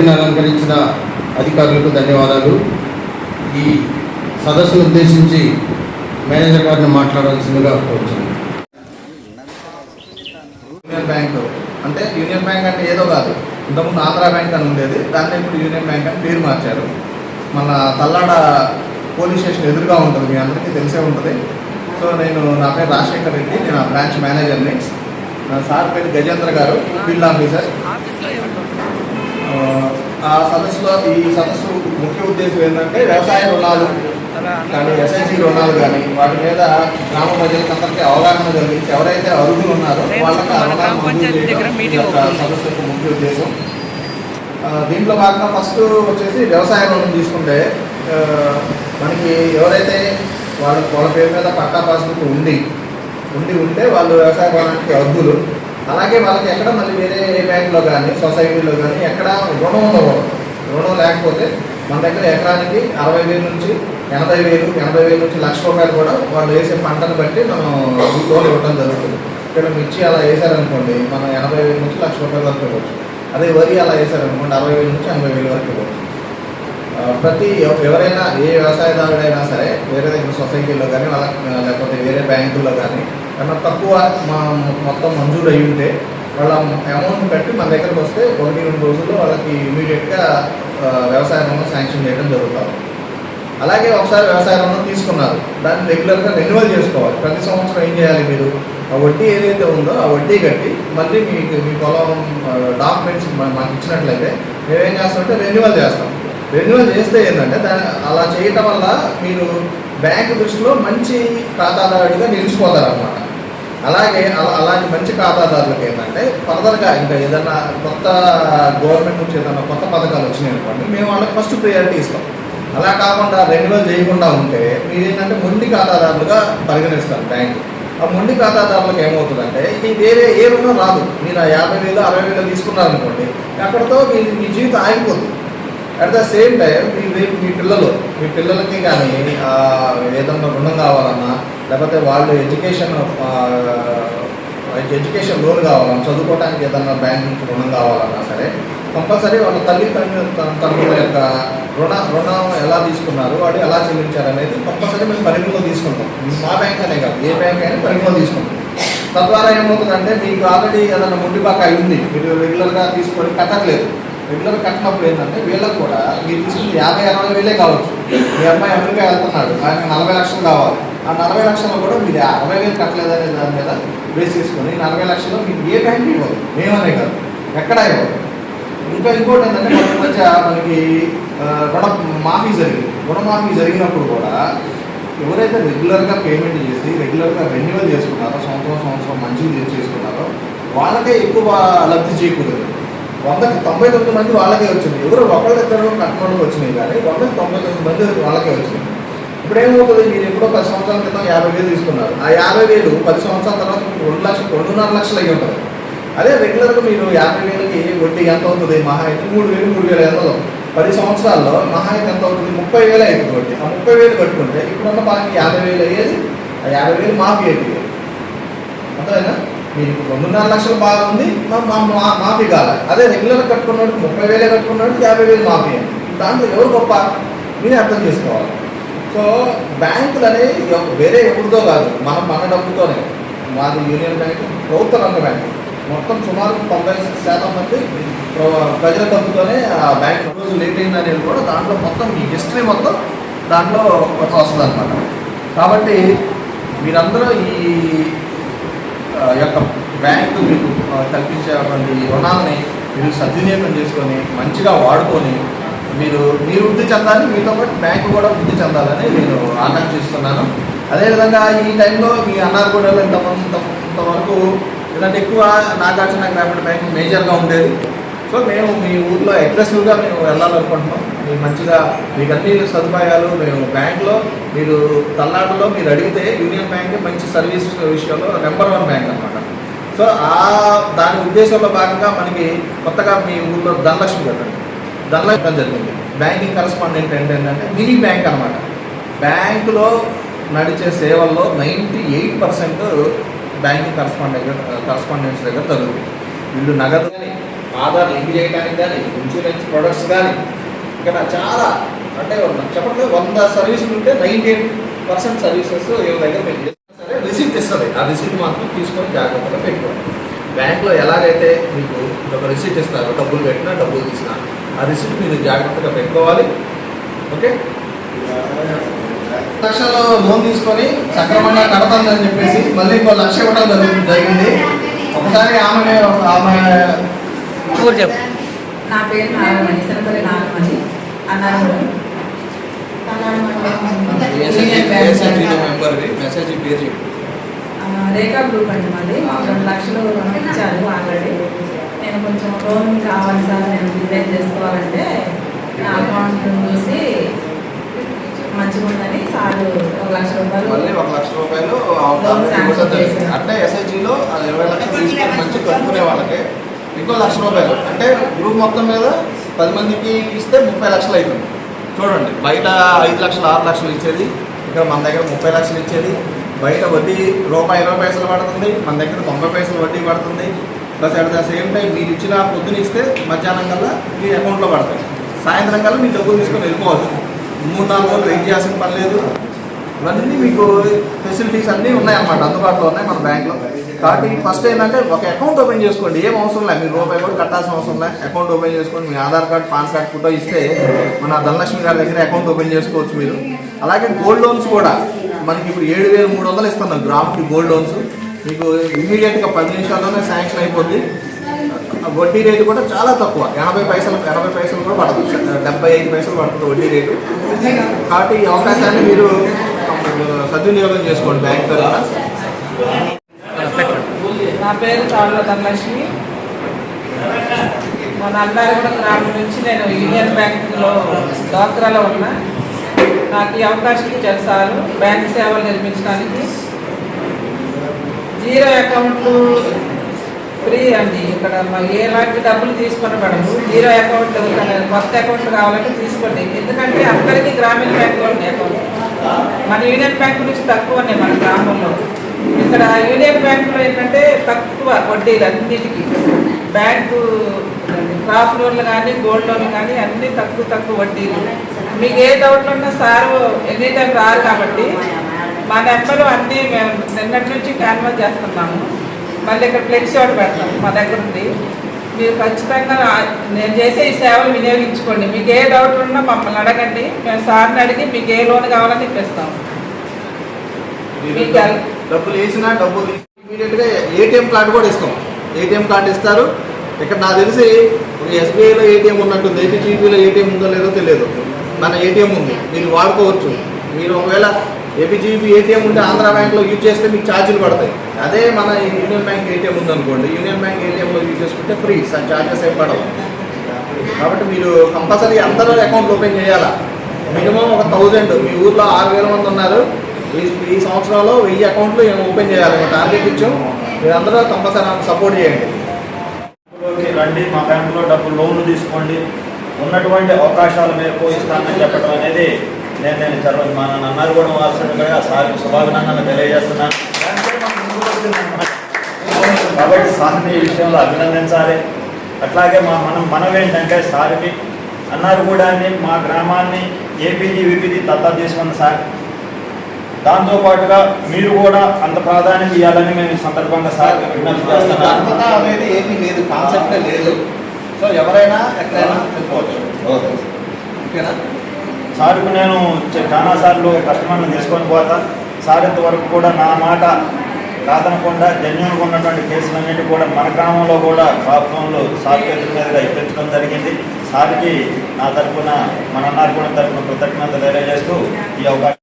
వేదికను అలంకరించిన అధికారులకు ధన్యవాదాలు. ఈ సదస్సును ఉద్దేశించి మేనేజర్ గారిని మాట్లాడాల్సిందిగా కోరుతున్నాను యూనియన్ బ్యాంక్ అంటే యూనియన్ బ్యాంక్ అంటే ఏదో కాదు. ఇంతకుముందు ఆంధ్రా బ్యాంక్ అని ఉండేది. దాన్ని ఇప్పుడు యూనియన్ బ్యాంక్ అని పేరు మార్చారు. మన తల్లాడ పోలీస్ స్టేషన్ ఎదురుగా ఉంటుంది. మీ అందరికీ తెలిసే ఉంటుంది. సో నేను నా పేరు రాజశేఖర్ రెడ్డి. నేను ఆ బ్రాంచ్ మేనేజర్ని. నా సార్ పేరు గజేంద్ర గారు. Field officer. సదస్సులో ఈ సదస్సు ముఖ్య ఉద్దేశం ఏంటంటే వ్యవసాయ రుణాలు కానీ ఎస్ఐసి రుణాలు కానీ వాటి మీద గ్రామ ప్రజలకు అందరికీ అవగాహన కలిగించి ఎవరైతే అర్హులు ఉన్నారో వాళ్ళకి యొక్క సదస్సు యొక్క ముఖ్య ఉద్దేశం. దీంట్లో భాగంగా ఫస్ట్ వచ్చేసి వ్యవసాయ రుణం తీసుకుంటే మనకి ఎవరైతే వాళ్ళ వాళ్ళ పేరు మీద పట్టా పాస్బుక్ ఉండి ఉండి ఉంటే వాళ్ళు వ్యవసాయ రుణానికి అర్హులు. అలాగే వాళ్ళకి ఎక్కడ మళ్ళీ వేరే ఏ బ్యాంకులో కానీ సొసైటీలో కానీ ఎక్కడ రుణం ఉండకూడదు రుణం లేకపోతే మన దగ్గర ఎకరానికి అరవై వేలు నుంచి ఎనభై వేలు ఎనభై వేలు నుంచి లక్ష రూపాయలు కూడా వాళ్ళు వేసే పంటను బట్టి మనం లోన్ ఇవ్వడం జరుగుతుంది. ఇక్కడ మిర్చి అలా వేసారనుకోండి మనం ఎనభై వేల నుంచి లక్ష రూపాయల వరకు ఇవ్వచ్చు. అదే వరి అలా వేసారనుకోండి అరవై వేల నుంచి ఎనభై వేల వరకు ఇవ్వచ్చు. ప్రతి ఎవరైనా ఏ వ్యవసాయదారుడైనా సరే వేరే దగ్గర సొసైటీలో కానీ వాళ్ళ లేకపోతే వేరే బ్యాంకుల్లో కానీ ఏమన్నా తక్కువ మా మొత్తం మంజూరు అయి ఉంటే వాళ్ళ అమౌంట్ కట్టి మన దగ్గరకు వస్తే ఒకటి రెండు రోజుల్లో వాళ్ళకి ఇమీడియట్గా వ్యవసాయ రుణం శాంక్షన్ చేయడం జరుగుతుంది అలాగే ఒకసారి వ్యవసాయ రుణం తీసుకున్నారు. దాన్ని రెగ్యులర్గా రెన్యువల్ చేసుకోవాలి. ప్రతి సంవత్సరం ఏం చేయాలి మీరు? ఆ వడ్డీ ఏదైతే ఉందో ఆ వడ్డీ కట్టి మళ్ళీ మీకు మీ పొలం డాక్యుమెంట్స్ మాకు ఇచ్చినట్లయితే మేమేం చేస్తామంటే రెన్యువల్ చేస్తాం. రెన్యువల్ చేస్తే ఏంటంటే దాని అలా చేయటం వల్ల మీరు బ్యాంకు దృష్టిలో మంచి ఖాతాదారుడిగా నిలిచిపోతారు అనమాట అలాగే అలా అలాంటి మంచి ఖాతాదారులకు ఏంటంటే ఫర్దర్గా ఇంకా ఏదైనా కొత్త గవర్నమెంట్ నుంచి ఏదైనా కొత్త పథకాలు వచ్చినాయి అనుకోండి మేము వాళ్ళకి ఫస్ట్ ప్రియారిటీ ఇస్తాం. అలా కాకుండా రెన్యువల్ చేయకుండా ఉంటే మీరు ఏంటంటే మొండి ఖాతాదారులుగా పరిగణిస్తారు బ్యాంకు. ఆ మొండి ఖాతాదారులకు ఏమవుతుందంటే ఇది వేరే ఏ రుణం రాదు. మీరు ఆ యాభై వేలు అరవై వేలు తీసుకున్నారనుకోండి అక్కడతో మీ మీ జీవితం ఆగిపోతుంది అట్ ద సేమ్ టైం మీ రేపు మీ పిల్లలు మీ పిల్లలకి కానీ ఏదన్నా రుణం కావాలన్నా లేకపోతే వాళ్ళు ఎడ్యుకేషన్ ఎడ్యుకేషన్ లోన్ కావాలన్నా చదువుకోవడానికి ఏదన్నా బ్యాంక్ నుంచి రుణం కావాలన్నా సరే కంపల్సరీ వాళ్ళ తల్లి తండ్రి యొక్క రుణ రుణం ఎలా తీసుకున్నారు వాడు ఎలా చెల్లించారు అనేది కంపల్సరీ మేము పరిగణలో తీసుకుంటాం. మా బ్యాంక్ అనే కాదు ఏ బ్యాంక్ అయినా పరిగణలో తీసుకుంటాం. తద్వారా ఏమవుతుందంటే మీకు ఆల్రెడీ ఏదైనా ముండిపాక అయింది మీరు రెగ్యులర్గా తీసుకొని కట్టట్లేదు. రెగ్యులర్ కట్టినప్పుడు ఏంటంటే వీళ్ళకి కూడా మీరు తీసుకుని యాభై అరవై వేలే కావచ్చు. మీ అమ్మాయి అమెరికా వెళ్తున్నాడు ఆయనకి నలభై లక్షలు కావాలి. ఆ నలభై లక్షలు కూడా మీరు అరవై వేలు కట్టలేదనే దాని మీద బేస్ చేసుకొని నలభై లక్షలు మీకు ఏ బ్యాంక్ ఇవ్వదు? మేమనే కాదు. ఎక్కడ ఇవ్వదు. ఇంకా ఇంకోటి ఏంటంటే మన మధ్య మనకి రుణ మాఫీ జరిగింది. రుణమాఫీ జరిగినప్పుడు కూడా ఎవరైతే రెగ్యులర్గా పేమెంట్ చేసి రెగ్యులర్గా రెన్యువల్ చేసుకున్నారో సంవత్సరం సంవత్సరం మంచిగా చేసుకున్నారో వాళ్ళకే ఎక్కువ లబ్ధి చేకూరదు. వందకి తొంభై తొమ్మిది మంది వాళ్ళకే వచ్చింది. ఎవరు ఒకళ్ళిద్దరు కట్టడం వచ్చినాయి కానీ వందకి తొంభై తొమ్మిది మంది వాళ్ళకే వచ్చింది. ఇప్పుడు ఏమవుతుంది మీరు ఎప్పుడో పది సంవత్సరాల క్రితం యాభై వేలు తీసుకున్నారు. ఆ యాభై వేలు పది సంవత్సరాల తర్వాత మీకు రెండు లక్షలు రెండున్నర లక్షలు అయ్యి ఉంటుంది అదే రెగ్యులర్గా మీరు యాభై వేలకి వడ్డీ ఎంత అవుతుంది? మహా అయితే మూడు వేలు మూడు వేల ఐదు వందలు. పది సంవత్సరాల్లో మహా అయితే ఎంత అవుతుంది? ముప్పై వేలు అవుతుంది వడ్డీ. ఆ ముప్పై వేలు కట్టుకుంటే ఇప్పుడున్న బాకి యాభై వేలు అయ్యేది ఆ యాభై వేలు మాఫీ అయ్యేది. అంతేనా మీరు ఇప్పుడు రెండున్నర లక్షలు బాగుంది ఉంది మా- మాఫీ కావాలి అదే రెగ్యులర్ కట్టుకున్నాడు ముప్పై వేలే కట్టుకున్నాడు యాభై వేలు మాఫీ అయింది దాంట్లో ఎవరు గొప్ప? మీరే అర్థం చేసుకోవాలి. సో బ్యాంకులు అనేవి వేరే ఎప్పుడుతో కాదు మనం మన డబ్బుతోనే. మాది యూనియన్ బ్యాంక్ ప్రభుత్వ రంగ బ్యాంక్. మొత్తం సుమారు తొంభై శాతం మంది ప్రజల డబ్బుతోనే ఆ బ్యాంక్ రోజు లేట్ అయింది అనేది కూడా దాంట్లో మొత్తం మీ హిస్టరీ మొత్తం దాంట్లో వస్తుంది అనమాట కాబట్టి మీరందరూ ఈ యొక్క బ్యాంకు మీకు కల్పించేటువంటి రుణాలని మీరు సద్వినియోగం చేసుకొని మంచిగా వాడుకొని మీరు మీరు వృద్ధి చెందాలి మీతో పాటు బ్యాంకు కూడా వృద్ధి చెందాలని నేను ఆకాంక్షిస్తున్నాను అదేవిధంగా ఈ టైంలో మీ అన్నారగూడలో ఇంతమంది ఇంత ఇంతవరకు ఇలాంటి ఎక్కువ నాగార్జున గ్రామీణ బ్యాంక్ మేజర్గా ఉండేది. సో మేము మీ ఊర్లో అగ్రెసివ్గా మేము వెళ్ళాలనుకుంటున్నాం. మీరు మంచిగా మీకు అన్ని సదుపాయాలు మేము బ్యాంక్లో మీరు తల్లాటలో మీరు అడిగితే యూనియన్ బ్యాంక్ మంచి సర్వీస్ విషయంలో నెంబర్ వన్ బ్యాంక్ అనమాట సో ఆ దాని ఉద్దేశంలో భాగంగా మనకి కొత్తగా మీ ఊర్లో ధనలక్ష్మి దానిలో ధనలక్ష్మి జరిగింది. బ్యాంకింగ్ కరస్పాండెంట్ ఏంటంటే మినీ బ్యాంక్ అనమాట బ్యాంకులో నడిచే సేవల్లో ninety eight percent banking correspondent correspondents దగ్గర జరుగుతుంది. వీళ్ళు నగదు కానీ ఆధార్ లింక్ చేయడానికి కానీ ఇన్సూరెన్స్ ప్రొడక్ట్స్ కానీ ఇక్కడ చాలా అంటే చెప్పండి వంద సర్వీసులు ఉంటే నైంటీ ఎయిట్ పర్సెంట్ సర్వీసెస్ ఏ దగ్గర సరే రిసీప్ట్ ఇస్తుంది. ఆ రిసీప్ట్ మాత్రం తీసుకొని జాగ్రత్తగా పెట్టుకోండి. బ్యాంక్లో ఎలాగైతే మీకు ఒక రిసీప్ట్ ఇస్తారు డబ్బులు పెట్టినా డబ్బులు తీసినా ఆ రిసీప్ట్ మీరు జాగ్రత్తగా పెట్టుకోవాలి. ఓకే? లక్షలు లోన్ తీసుకొని సక్రమంగా కడతానని చెప్పేసి మళ్ళీ ఇంకో లక్ష ఇవ్వడం జరుగుతుంది జరిగింది. ఒకసారి ఆమె ఆమె ఊరు చెప్పు. నా పేరు నాగమణి సినపల్లి నాగమణి. అన్నారు రేఖా గ్రూప్ అండి మాది. రెండు లక్షలు ఇచ్చారు ఆల్రెడీ. నేను కొంచెం లోన్ కావాలి సార్ నేను రిపేర్ చేసుకోవాలంటే నా అకౌంట్ చూసి మంచిగా ఉందని సార్ ఒక లక్ష రూపాయలు మళ్ళీ ఒక లక్ష రూపాయలు. అంటే ఎస్హెచ్జిలో ఇరవై లక్షలు మంచి కట్టుకునే వాళ్ళకి ఇంకో లక్ష రూపాయలు. అంటే గ్రూప్ మొత్తం మీద పది మందికి ఇస్తే ముప్పై లక్షలు అవుతుంది చూడండి బయట ఐదు లక్షలు ఆరు లక్షలు ఇచ్చేది ఇక్కడ మన దగ్గర ముప్పై లక్షలు ఇచ్చేది బయట వడ్డీ రూపాయి ఇరవై పైసలు పడుతుంది మన దగ్గర తొంభై పైసలు వడ్డీ పడుతుంది plus at the same time మీరు ఇచ్చిన పొద్దున ఇస్తే మధ్యాహ్నం కల్లా మీ అకౌంట్లో పడతాయి. సాయంత్రం కల్లా మీ డబ్బులు తీసుకొని వెళ్ళిపోవచ్చు మూడు నాలుగు రోజులు వెయిట్ చేయాల్సిన పని లేదు. ఇవన్నీ మీకు ఫెసిలిటీస్ అన్నీ ఉన్నాయన్నమాట. అందుబాటులో ఉన్నాయి మన బ్యాంక్లో. కాబట్టి ఫస్ట్ ఏంటంటే ఒక అకౌంట్ ఓపెన్ చేసుకోండి. ఏం అవసరం లేదు. మీరు రూపాయి కూడా కట్టాల్సిన అవసరం లేదు. అకౌంట్ ఓపెన్ చేసుకోండి మీ Aadhaar card PAN card photo ఇస్తే మన ధనలక్ష్మి గారి దగ్గర అకౌంట్ ఓపెన్ చేసుకోవచ్చు మీరు. అలాగే గోల్డ్ లోన్స్ కూడా మనకి ఇప్పుడు ఏడు వేల మూడు వందలు ఇస్తున్నాం గ్రామ్కి గోల్డ్ లోన్స్ మీకు ఇమీడియట్గా పది నిమిషాల్లోనే శాంక్షన్ అయిపోద్ది. ఆ వడ్డీ రేటు కూడా చాలా తక్కువ. ఎనభై పైసలు ఎనభై పైసలు కూడా పడుతుంది డెబ్బై ఐదు పైసలు పడుతుంది వడ్డీ రేటు. కాబట్టి ఈ అవకాశాన్ని మీరు సద్వినియోగం చేసుకోండి బ్యాంక్ ద్వారా నా పేరు తాళ్ళ ధనలక్ష్మి. మా నల్లారిగూడ గ్రామం నుంచి నేను యూనియన్ బ్యాంకులో డాక్రాలో ఉన్నా. నాకు ఈ అవకాశం ఇచ్చారు సార్. బ్యాంక్ సేవలు నిర్మించడానికి జీరో అకౌంట్లు ఫ్రీ అండి. ఇక్కడ ఎలాంటి డబ్బులు తీసుకొని పడము జీరో అకౌంట్ కొత్త అకౌంట్ కావాలంటే తీసుకోండి. ఎందుకంటే అందరికీ గ్రామీణ బ్యాంకులో ఉన్నాయి అకౌంట్. మన యూనియన్ బ్యాంక్ నుంచి తక్కువ ఉన్నాయి మన గ్రామంలో. ఇక్కడ యూనియన్ బ్యాంకులో ఏంటంటే తక్కువ వడ్డీలు అన్నిటికీ. బ్యాంకు క్రాప్ లోన్లు కానీ గోల్డ్ లోన్లు కానీ అన్నీ తక్కువ తక్కువ వడ్డీలు. మీకు ఏ డౌట్లు ఉన్నా సారు ఎనీ టైం రారు కాబట్టి మా నెంబరు అన్నీ మేము నిన్నటి నుంచి క్యాన్వాస్ చేస్తున్నాము. మళ్ళీ ఇక్కడ ఫ్లెక్సీ ఒకటి పెడతాం మా దగ్గర ఉంది. మీరు ఖచ్చితంగా నేను చేసే ఈ సేవలు వినియోగించుకోండి. మీకు ఏ డౌట్ ఉన్నా మమ్మల్ని అడగండి. మేము సార్ని అడిగి మీకు ఏ లోన్ కావాలని ఇప్పిస్తాం డబ్బులు వేసినా డబ్బులు ఇమీడియట్గా ఏటీఎం కార్డు కూడా ఇస్తాం. ఏటీఎం కార్డు ఇస్తారు. ఇక్కడ నాకు తెలిసి ఎస్బీఐలో ఏటీఎం ఉన్నట్టుంది. ఏపీజీబీలో ఏటీఎం ఉందో లేదో తెలియదు. మన ఏటీఎం ఉంది. మీరు వాడుకోవచ్చు. మీరు ఒకవేళ ఏపీజీబీ ఏటీఎం ఉంటే ఆంధ్ర బ్యాంక్లో యూజ్ చేస్తే మీకు ఛార్జీలు పడతాయి. అదే మన యూనియన్ బ్యాంక్ ఏటీఎం ఉందనుకోండి యూనియన్ బ్యాంక్ ఏటీఎంలో యూజ్ చేసుకుంటే ఫ్రీ ఛార్జెస్ ఏం పడవు. కాబట్టి మీరు కంపల్సరీ అందరూ అకౌంట్ ఓపెన్ చేయాలా? మినిమం ఒక థౌజండ్ మీ ఊర్లో ఆరు వేల మంది ఉన్నారు. ఈ ఈ సంవత్సరంలో వెయ్యి అకౌంట్లు మేము ఓపెన్ చేయాలి మేము టార్గెట్ ఇచ్చాం. మీరందరూ కంపల్సరీ సపోర్ట్ చేయండి. రండి మా బ్యాంకులో డబ్బు లోన్లు తీసుకోండి. ఉన్నటువంటి అవకాశాల మేరకు ఇస్తానని చెప్పడం అనేది నేను నేను చర్వ మా అన్నారు కూడా వాల్సిందిగా సార్ శుభాభినందనలు తెలియజేస్తున్నాను. కాబట్టి సార్ని ఈ విషయంలో అభినందించాలి. అట్లాగే మా మనం మనం ఏంటంటే సార్కి అన్నారు కూడా మా గ్రామాన్ని ఏపీజీ విపిజీ దత్తా తీసుకున్న సార్. దాంతోపాటుగా మీరు కూడా అంత ప్రాధాన్యత ఇవ్వాలని మేము ఈ సందర్భంగా సార్ విజ్ఞప్తి చేస్తున్నాను దత్తత అనేది ఏమీ లేదు కాన్సెప్టే లేదు. సో ఎవరైనా ఎక్కడైనా వెళ్ళిపోవచ్చు ఓకే. ఓకేనా? సార్కు నేను చాలా సార్లు కస్టమర్లు తీసుకొని పోతా. సార్ ఇంతవరకు కూడా నా మాట కాదనకుండా జెన్యున్గా ఉన్నటువంటి కేసులన్నిటి కూడా మన గ్రామంలో కూడా ప్రాబ్లంలో సార్ చేతుల మీదుగా ఇప్పించడం జరిగింది. సార్కి నా తరఫున మన అన్నారు కూడా తరఫున కృతజ్ఞత తెలియజేస్తూ ఈ అవకాశం